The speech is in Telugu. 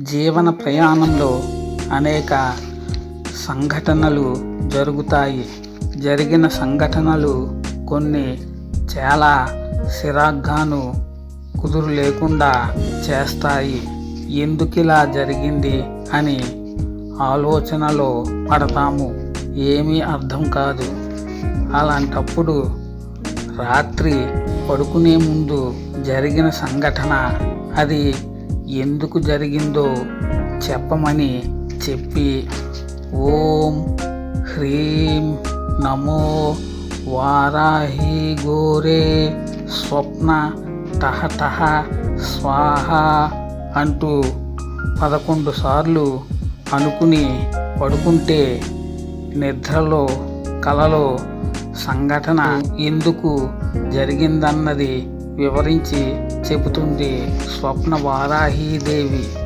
జీవన ప్రయాణంలో అనేక సంఘటనలు జరుగుతాయి. జరిగిన సంఘటనలు కొన్ని చాలా సిరాగ్గాను కుదురు లేకుండా చేస్తాయి. ఎందుకు ఇలా జరిగింది అని ఆలోచనలో పడతాము. ఏమీ అర్థం కాదు. అలాంటప్పుడు రాత్రి పడుకునే ముందు జరిగిన సంఘటన అది ఎందుకు జరిగిందో చెప్పమని చెప్పి ఓం హ్రీం నమో వారాహి గోరే స్వప్న టహ టహ స్వాహ అంటూ పదకొండు సార్లు అనుకుని పడుకుంటే నిద్రలో కలలో సంఘటన ఎందుకు జరిగిందన్నది వివరించి చెబుతుంది స్వప్న వారాహీదేవి